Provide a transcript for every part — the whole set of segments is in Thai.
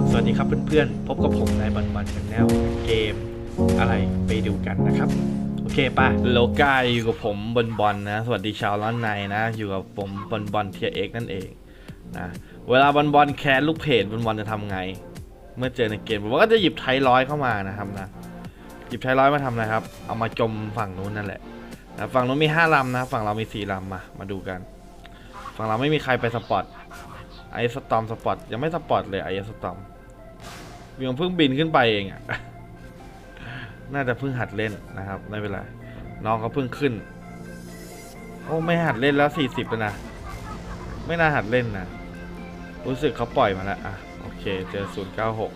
บสวัสดีครับเพื่อนๆ พบกับผมในบันบันชาแนลเกมอะไรไปดูกันนะครับ โอเคป่ะโลกาอยู่กับผมบนบอลนะ สวัสดีชาวล้านในนะ อยู่กับผมบนบอลเทียเอ็กนั่นเองนะ เวลาบอลบอลแคสลูกเพจบอลบอลจะทำไง เมื่อเจอในเกมผมก็จะหยิบไทร้อยเข้ามานะครับนะ หยิบไทร้อยมาทำอะไรครับ เอามาจมฝั่งนู้นนั่นแหละนะฝั่งนู้นมีห้าลำนะ ฝั่งเรามีสี่ลำมา มาดูกัน ฝั่งเราไม่มีใครไปสปอต ไอสตอมสปอตยังไม่สปอตเลยไอสตอมยังเพิ่งบินขึ้นไปเองอะน่าจะเพิ่งหัดเล่นนะครับไม่เป็นไรน้องเขาเพิ่งขึ้น โอ้ไม่หัดเล่นแล้วสี่สิบแล้วนะ ไม่น่าหัดเล่นนะ รู้สึกเขาปล่อยมาแล้วอะโอเคเจอศูนย์เก้าหก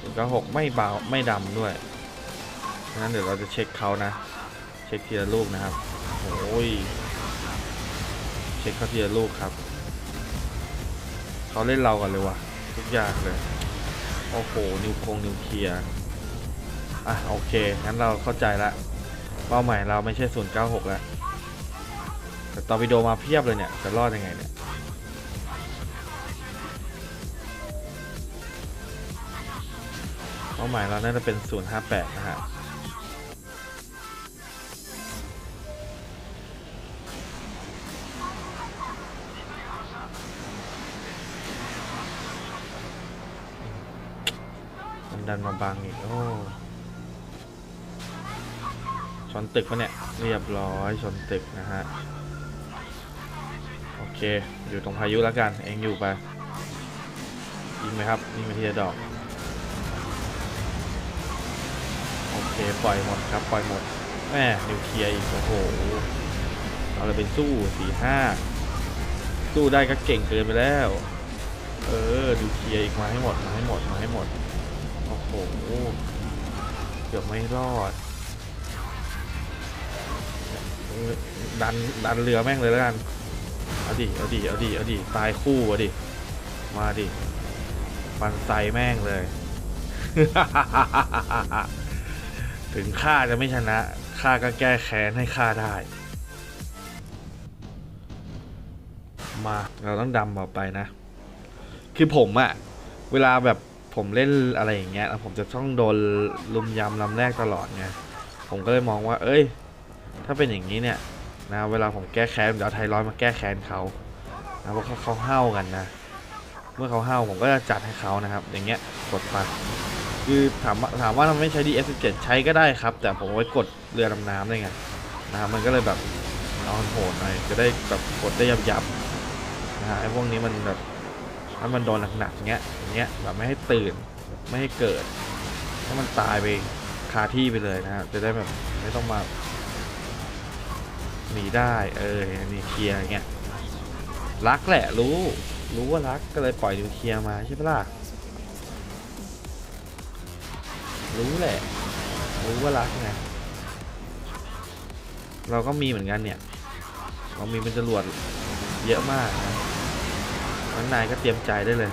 ศูนย์เก้าหกไม่เบาไม่ดำด้วยงั้นเดี๋ยวเราจะเช็คเขานะ เช็คทีละลูกนะครับโอ้ย ช็คเขาทีละลูกครับ เขาเล่นเรากันเลยว่ะ ทุกอย่างเลย โอ้โห นิวคงนิวเคลียร์อะ โอเค งั้นเราเข้าใจละ เป้าหมายเราไม่ใช่096แล้ว แต่ตอร์ปิโดมาเพียบเลยเนี่ย จะรอดยังไงเนี่ยเป้าหมายเราน่าจะเป็น 058 นะฮะ ดันมาบังอีกโอ้ชนตึกปะเนี่ย เรียบร้อยชนตึกนะฮะ โอเค อยู่ตรงพายุแล้วกัน เองอยู่ไป ยิงไหมครับ ยิงไปทีละดอก โอเค ปล่อยหมดครับ ปล่อยหมดแม่นิวเคลียร์อีก โอ้โห เอาอะไรไปสู้สี่ห้าสู้ได้ก็เก่งเกินไปแล้ว เออนิวเคลียร์อีกมาให้หมด มาให้หมด มาให้หมด โอ้โหเกือบไม่รอด ดันดันเรือแม่งเลยแล้วกัน เอาดิ เอาดิ เอาดิ เอาดิ ตายคู่เอาดิ มาดิฟันไซแม่งเลย ถึงข้าจะไม่ชนะ ข้าก็แก้แค้นให้ข้าได้ มา เราต้องดำต่อไปนะ คือผมอะเวลาแบบ ผมเล่นอะไรอย่างเงี้ยแล้วผมจะต้องโดนลุมยำลำแรกตลอดไงผมก็เลยมองว่า เอ้ย ถ้าเป็นอย่างนี้เนี่ยนะเวลาผมแก้แค้นผมจะเอาไทยร้อยมาแก้แค้นเขานะเพราะเขาเขาเห้ากันนะ เมื่อเขาเห้าผมก็จะจัดให้เขานะครับ อย่างเงี้ยกดไปคือถามถามว่ามันไม่ใช้ DS17 ใช้ก็ได้ครับ แต่ผมไว้กดเรือดำน้ำได้ไงนะครับมันก็เลยแบบนอนโหดหน่อยจะได้แบบกดได้ยับๆนะฮะไอ้พวกนี้มันแบบ ถ้ามันโดนหนักๆเงี้ยอย่างเงี้ยแบบไม่ให้ตื่นไม่ให้เกิดถ้ามันตายไปคาที่ไปเลยนะครับจะได้แบบไม่ต้องมาหนีได้เออนี่เคลียร์อย่างเงี้ยรักแหละรู้ รู้ว่ารักก็เลยปล่อยนิวเคลียร์มาใช่ปะล่ะรู้แหละ รู้ว่ารักไงเราก็มีเหมือนกันเนี่ย เรามีเป็นจรวดเยอะมากนะ ทั้งนายก็เตรียมใจได้เลย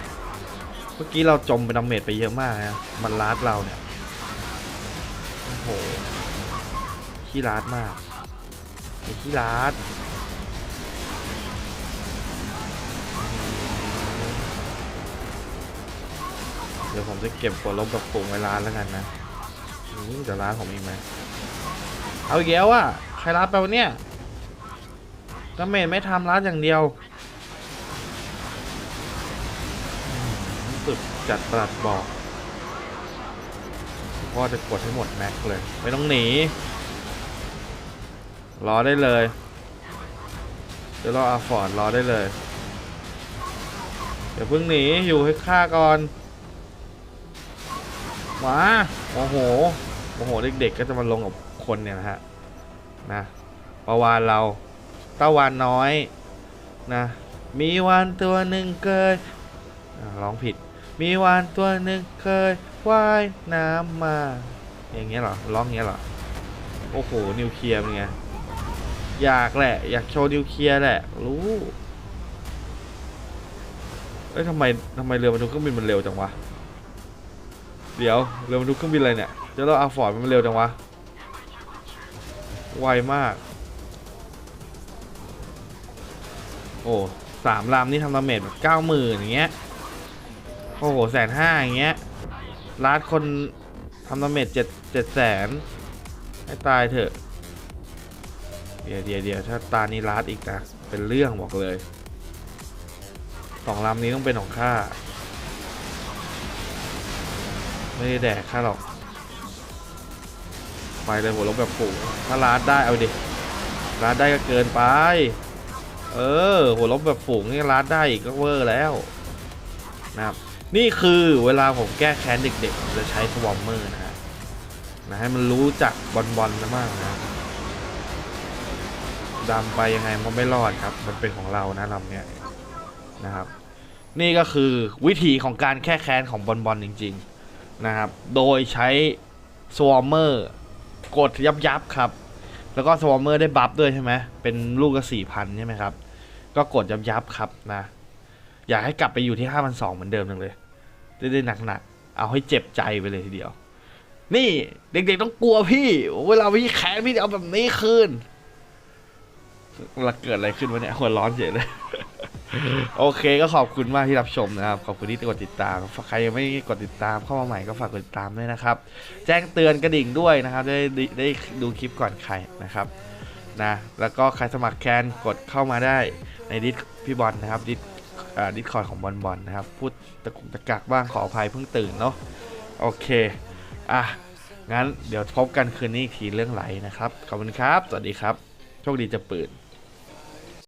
เมื่อกี้เราจมไปดาเมจไปเยอะมากนะมันลาดเราเนี่ย โอ้โห ขี้ลาดมากไอ้ขี้ลาดเดี๋ยวผมจะเก็บผลลบกับปุ่มไว้ร้านแล้วกันนะนี่จะร้านผมอีกไหมเอาอีกแล้วอะใครร้านไปวะเนี่ยดาเมจไม่ทำร้านอย่างเดียว สุดจัดประหลัดบอกพ่อจะกดให้หมดแม็กเลย ไม่ต้องหนี รอได้เลยเดี๋ยวรออาฟอร์ดรอได้เลยเดี๋ยวเพิ่งหนีอยู่ให้ฆ่าก่อนมาโมโหโมโหเด็กๆก็จะมาลงกับคนเนี่ยนะฮะนะประวานเราตะวันน้อยนะมีวันตัวหนึ่งเกยอ่าร้องผิด มีวานตัวหนึ่งเคยว่ายน้ำมา อย่างเงี้ยเหรอร้องเงี้ยเหรอ โอ้โห นิวเคลียร์เป็นไง อยากแหละ อยากโชว์นิวเคลียร์แหละ รู้เอ้ยทำไมทำไมเรือบรรทุกเครื่องบินมันเร็วจังวะ เดี๋ยวเรือบรรทุกเครื่องบินอะไรเนี่ยเดี๋ยวเราอาฟอร์ดมันเร็วจังวะ ไวมาก โอ้สามลำนี่ทำดาเมจแบบเก้าหมื่นอย่างเงี้ย โอ้โหแสนห้าอย่างเงี้ยล้านคนทำดาเมจเจ็ดเจ็ดแสนให้ตายเถอะ เดี๋ยวเดี๋ยวเดี๋ยวถ้าตานี้ล้านอีกนะ เป็นเรื่องบอกเลยสองลำนี้ต้องเป็นของข้า ไม่ได้แดกข้าหรอก ไปเลยหัวลบแบบฝูงถ้าล้านได้เอาดิล้านได้ก็เกินไป เออ หัวลบแบบฝูงนี่ล้านได้อีกก็เวอร์แล้วนะครับ นี่คือเวลาผมแก้แค้นเด็กๆ จะใช้สวอมเมอร์นะฮะนะให้มันรู้จักบอลบอลนะมากนะดำไปยังไงมันไม่รอดครับ มันเป็นของเรานะลำเนี้ยนะครับ นี่ก็คือวิธีของการแก้แค้นของบอลบอลจริง ๆนะครับ โดยใช้สวอมเมอร์กดยับยับครับ แล้วก็สวอมเมอร์ได้บัฟด้วยใช่ไหมเป็นลูกละสี่พันใช่ไหมครับ ก็กดยับยับครับนะอยากให้กลับไปอยู่ที่ห้าพันสองเหมือนเดิมจังเลย ได้หนักๆเอาให้เจ็บใจไปเลยทีเดียว นี่เด็กๆต้องกลัวพี่ เวลาพี่แค้นพี่เอาแบบนี้คืนแล้วเกิดอะไรขึ้นวะเนี่ยหัวร้อนเฉยเลย โอเคก็ขอบคุณมากที่รับชมนะครับ ขอบคุณที่กดติดตาม ใครยังไม่กดติดตามเข้ามาใหม่ก็ฝากกดติดตามด้วยนะครับ แจ้งเตือนกระดิ่งด้วยนะครับ ได้ได้ดูคลิปก่อนใครนะครับนะแล้วก็ใครสมัครแคนกดเข้ามาได้ในดิสพี่บอลนะครับดิส ดิสคอร์ดของบอลบอลนะครับ พูดตะกุกตะกักบ้างขออภัยเพิ่งตื่นเนาะโอเค อะ งั้นเดี๋ยวพบกันคืนนี้อีกทีเรื่องไหลนะครับ ขอบคุณครับ สวัสดีครับ โชคดีจะปืน